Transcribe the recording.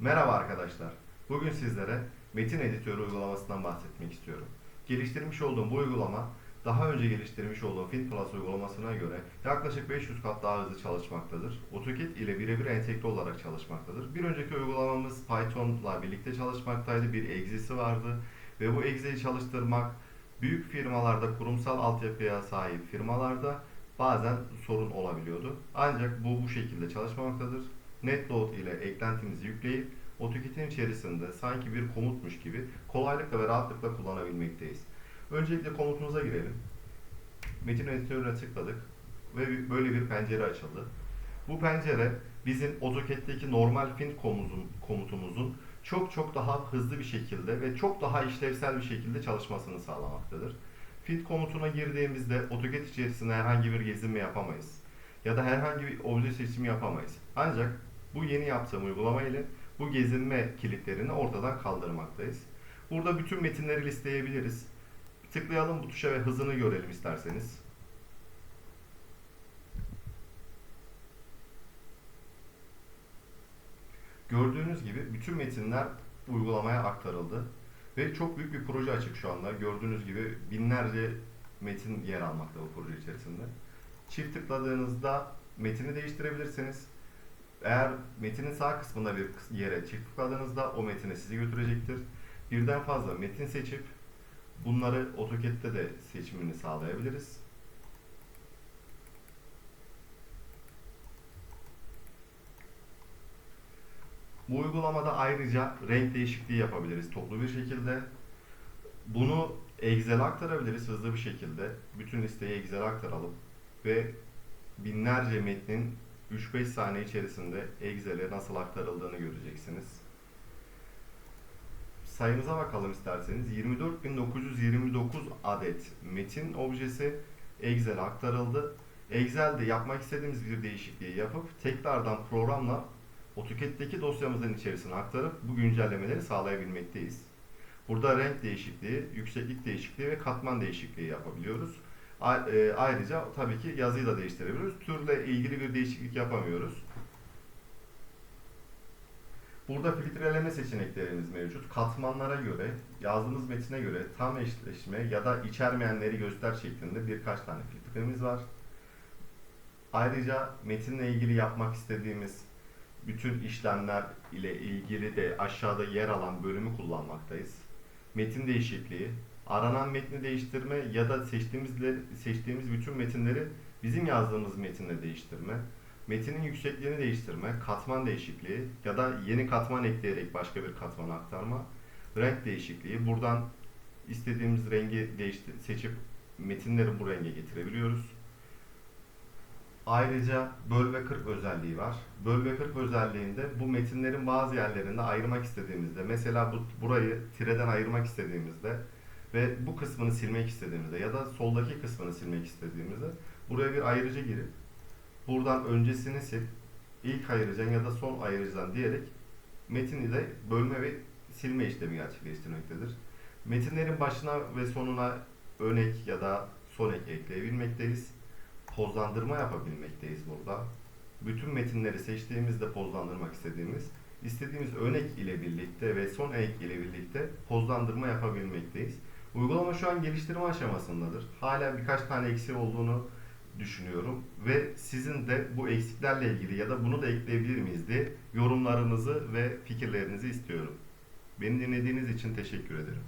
Merhaba arkadaşlar. Bugün sizlere metin editörü uygulamasından bahsetmek istiyorum. Geliştirmiş olduğum bu uygulama daha önce geliştirmiş olduğum FinPlus uygulamasına göre yaklaşık 500 kat daha hızlı çalışmaktadır. AutoCAD ile birebir entegre olarak çalışmaktadır. Bir önceki uygulamamız Python'la birlikte çalışmaktaydı. Bir egzisi vardı ve bu egzeyi çalıştırmak büyük firmalarda, kurumsal altyapıya sahip firmalarda bazen sorun olabiliyordu. Ancak bu bu şekilde çalışmamaktadır. NetLoad ile eklentimizi yükleyip AutoCAD'in içerisinde sanki bir komutmuş gibi kolaylıkla ve rahatlıkla kullanabilmekteyiz. Öncelikle komutumuza girelim. Metin editörüne tıkladık ve böyle bir pencere açıldı. Bu pencere bizim AutoCAD'deki normal fin komutun- komutumuzun çok çok daha hızlı bir şekilde ve çok daha işlevsel bir şekilde çalışmasını sağlamaktadır. Fit komutuna girdiğimizde AutoCAD içerisinde herhangi bir gezinme yapamayız. Ya da herhangi bir obje seçimi yapamayız. Ancak bu yeni yaptığım uygulama ile bu gezinme kilitlerini ortadan kaldırmaktayız. Burada bütün metinleri listeleyebiliriz. Tıklayalım bu tuşa ve hızını görelim isterseniz. Gördüğünüz gibi bütün metinler uygulamaya aktarıldı. Ve çok büyük bir proje açık şu anda. Gördüğünüz gibi binlerce metin yer almakta bu proje içerisinde. Çift tıkladığınızda metini değiştirebilirsiniz. Eğer metinin sağ kısmında bir yere çift tıkladığınızda o metine sizi götürecektir. Birden fazla metin seçip bunları AutoCAD'de de seçimini sağlayabiliriz. Bu uygulamada ayrıca renk değişikliği yapabiliriz toplu bir şekilde. Bunu Excel'e aktarabiliriz hızlı bir şekilde. Bütün listeyi Excel'e aktaralım ve binlerce metnin 3-5 saniye içerisinde Excel'e nasıl aktarıldığını göreceksiniz. Sayımıza bakalım isterseniz. 24.929 adet metin objesi Excel'e aktarıldı. Excel'de yapmak istediğimiz bir değişikliği yapıp tekrardan programla AutoCAD'deki dosyamızın içerisine aktarıp bu güncellemeleri sağlayabilmekteyiz. Burada renk değişikliği, yükseklik değişikliği ve katman değişikliği yapabiliyoruz. E, Ayrıca tabii ki yazıyı da değiştirebiliyoruz. Türle ilgili bir değişiklik yapamıyoruz. Burada filtreleme seçeneklerimiz mevcut. Katmanlara göre, yazdığımız metine göre tam eşleşme ya da içermeyenleri göster şeklinde birkaç tane filtremiz var. Ayrıca metinle ilgili yapmak istediğimiz bütün işlemler ile ilgili de aşağıda yer alan bölümü kullanmaktayız. Metin değişikliği, aranan metni değiştirme ya da seçtiğimizle seçtiğimiz bütün metinleri bizim yazdığımız metinle değiştirme, metinin yüksekliğini değiştirme, katman değişikliği ya da yeni katman ekleyerek başka bir katmana aktarma, renk değişikliği. Buradan istediğimiz rengi değiştir seçip metinleri bu renge getirebiliyoruz. Ayrıca böl ve kırp özelliği var. Böl ve kırp özelliğinde bu metinlerin bazı yerlerinde ayırmak istediğimizde, mesela bu burayı tireden ayırmak istediğimizde ve bu kısmını silmek istediğimizde ya da soldaki kısmını silmek istediğimizde buraya bir ayırıcı girip buradan öncesini sil, ilk ayırıcıdan ya da son ayırıcıdan diyerek metini de bölme ve silme işlemi gerçekleştirmektedir. Metinlerin başına ve sonuna ön ek ya da son ek ekleyebilmekteyiz pozlandırma yapabilmekteyiz burada. Bütün metinleri seçtiğimizde pozlandırmak istediğimiz, istediğimiz ön ek ile birlikte ve son ek ile birlikte pozlandırma yapabilmekteyiz. Uygulama şu an geliştirme aşamasındadır. Hala birkaç tane eksiği olduğunu düşünüyorum ve sizin de bu eksiklerle ilgili ya da bunu da ekleyebilir miyiz diye yorumlarınızı ve fikirlerinizi istiyorum. Beni dinlediğiniz için teşekkür ederim.